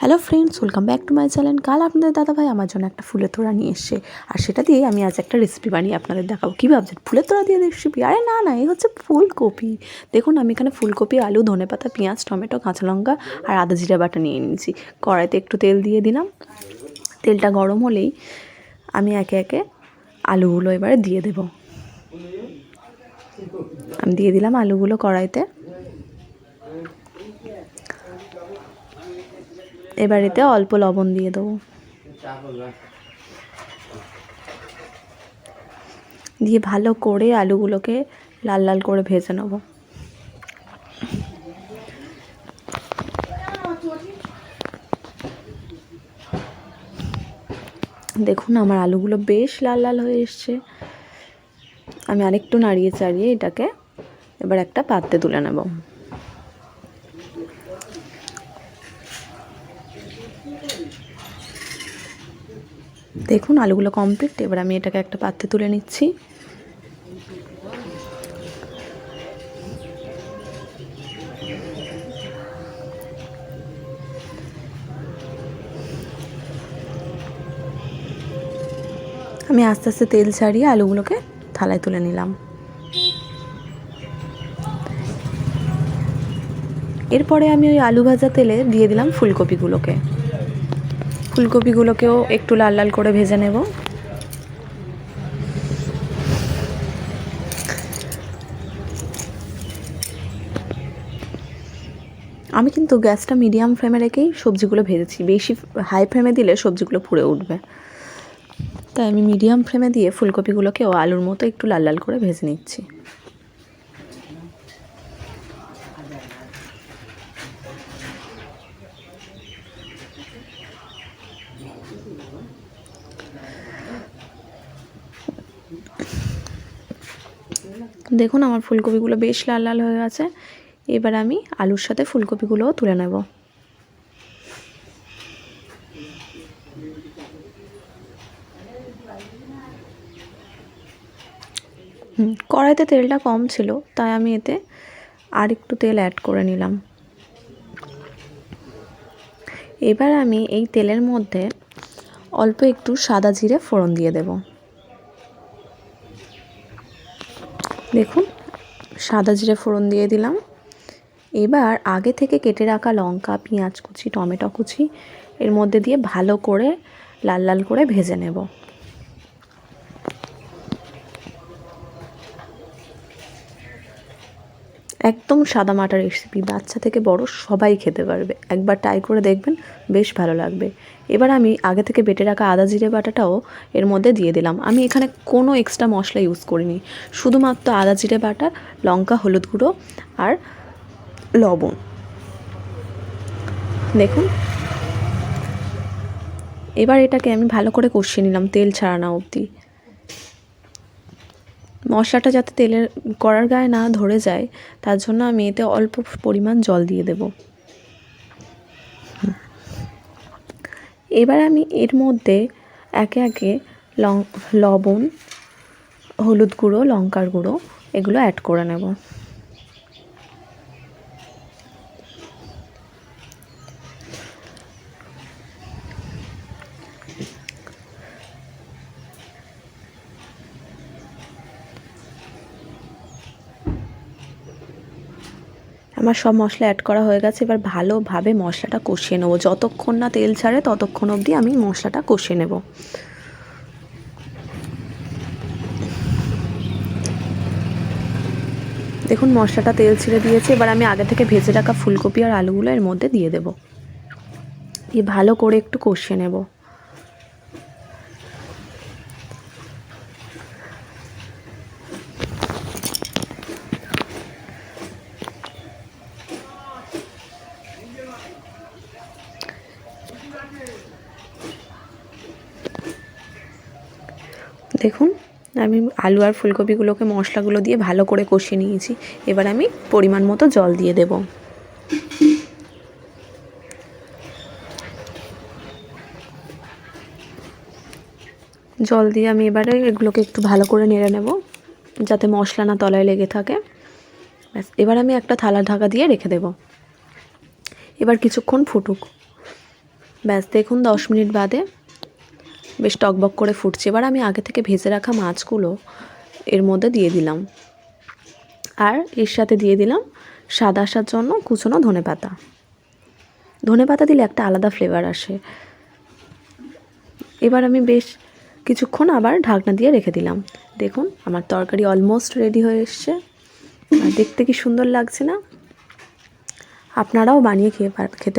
Hello friends welcome back to my channel কাল আপনাদের দাদাভাই আমার জন্য একটা ফুলের তোড়া নিয়ে এসছে। আর সেটা দিয়ে আমি আজ একটা রেসিপি বানিয়ে আপনাদের দেখাবো। কী ভাবছেন, ফুলের তোড়া দিয়ে রেসিপি আরে না না এই হচ্ছে ফুলকপি। দেখুন, আমি এখানে ফুলকপি, আলু ধনেপাতা পেঁয়াজ, টমেটো, কাঁচা লঙ্কা আর আদা, জিরা, বাটা নিয়ে নিয়েছি কড়াইতে একটু তেল দিয়ে দিলাম। তেলটা গরম হলেই আমি একে একে আলুগুলো এবারে দিয়ে দেব। আমি দিয়ে দিলাম আলুগুলো কড়াইতে। এবার এতে অল্প লবণ দিয়ে দেবো। দিয়ে ভালো করে আলুগুলোকে লাল লাল করে ভেজে নেব। দেখুন, আমার আলুগুলো বেশ লাল লাল হয়ে এসছে। আমি আরেকটু নাড়িয়ে চাড়িয়ে এটাকে এবার একটা পাত্রে তুলে নেব। দেখুন, আলুগুলো কমপ্লিট এবার আমি এটাকে একটা পাত্রে তুলে নিচ্ছি। আমি আস্তে আস্তে তেল ছাড়িয়ে আলুগুলোকে থালায় তুলে নিলাম। এরপরে আমি ওই আলু ভাজা তেলে দিয়ে দিলাম ফুলকপিগুলোকে। ফুলকপিগুলোকেও একটু লাল লাল করে ভেজে নেব। আমি কিন্তু গ্যাসটা মিডিয়াম ফ্লেমে রেখেই সবজিগুলো ভেজেছি। বেশি হাই ফ্লেমে দিলে সবজিগুলো পুড়ে উঠবে। তাই আমি মিডিয়াম ফ্লেমে দিয়ে ফুলকপিগুলোকেও আলুর মতো একটু লাল লাল করে ভেজে নিচ্ছি। দেখুন, আমার ফুলকপিগুলো বেশ লাল লাল হয়ে গেছে। এবার আমি আলুর সাথে ফুলকপিগুলোও তুলে নেব। কড়াইতে তেলটা কম ছিল, তাই আমি এতে আর একটু তেল অ্যাড করে নিলাম। এবার আমি এই তেলের মধ্যে অল্প একটু সাদা জিরে ফোড়ন দিয়ে দেব। দেখুন, সাদা জিরে ফোড়ন দিয়ে দিলাম। এবার আগে থেকে কেটে রাখা লঙ্কা, পেঁয়াজ কুচি, টমেটো কুচি, এর মধ্যে দিয়ে ভালো করে লাল লাল করে ভেজে নেব। একদম সাদা মাটা রেসিপি বাচ্চা থেকে বড় সবাই খেতে পারবে। একবার ট্রাই করে দেখবেন, বেশ ভালো লাগবে। এবার আমি আগে থেকে বেটে রাখা আদা জিরে বাটাটাও এর মধ্যে দিয়ে দিলাম। আমি এখানে কোনো এক্সট্রা মশলা ইউজ করিনি। শুধুমাত্র আদা জিরে বাটা, লঙ্কা, হলুদ গুঁড়ো আর লবণ। দেখুন। এবার এটাকে আমি ভালো করে কষিয়ে নিলাম তেল ছাড়ানো অবধি। মশলাটা যাতে তেলের, কড়ার গায়ে না ধরে যায়, তার জন্য আমি এতে অল্প পরিমাণ জল দিয়ে দেব। এবার আমি এর মধ্যে একে একে লং, লবণ, হলুদ গুঁড়ো, লঙ্কার গুঁড়ো, এগুলো অ্যাড করে নেব। আমার সব মশলা অ্যাড করা হয়ে গেছে। এবার ভালোভাবে মশলাটা কষিয়ে নেব। যতক্ষণ না তেল ছাড়ে, ততক্ষণ অবধি আমি মশলাটা কষিয়ে নেব। দেখুন, মশলাটা তেল ছিঁড়ে দিয়েছে। এবার আমি আগে থেকে ভেজে রাখা ফুলকপি আর আলুগুলো এর মধ্যে দিয়ে দেবো। দিয়ে ভালো করে একটু কষিয়ে নেব। দেখুন, আমি আলু আর ফুলকপিগুলোকে মশলাগুলো দিয়ে ভালো করে কষিয়ে নিয়েছি। এবার আমি পরিমাণ মতো জল দিয়ে দেব। জল দিয়ে আমি এবারে এগুলোকে একটু ভালো করে নেড়ে নেব, যাতে মশলা না তলায় লেগে থাকে। ব্যাস, এবার আমি একটা থালা ঢাকা দিয়ে রেখে দেব। এবার কিছুক্ষণ ফুটুক। ব্যাস, দেখুন, দশ মিনিট বাদে বেশ টকবক করে ফুটছে। এবার আমি আগে থেকে ভেজে রাখা মাছগুলো এর মধ্যে দিয়ে দিলাম। আর এর সাথে দিয়ে দিলাম স্বাদ আসার জন্য কুচনো ধনে পাতা। ধনে পাতা দিলে একটা আলাদা ফ্লেভার আসে। এবার আমি বেশ কিছুক্ষণ আবার ঢাকনা দিয়ে রেখে দিলাম। দেখুন, আমার তরকারি অলমোস্ট রেডি হয়ে এসছে। দেখতে কি সুন্দর লাগছে না? আপনারাও বানিয়ে খেয়ে খেতে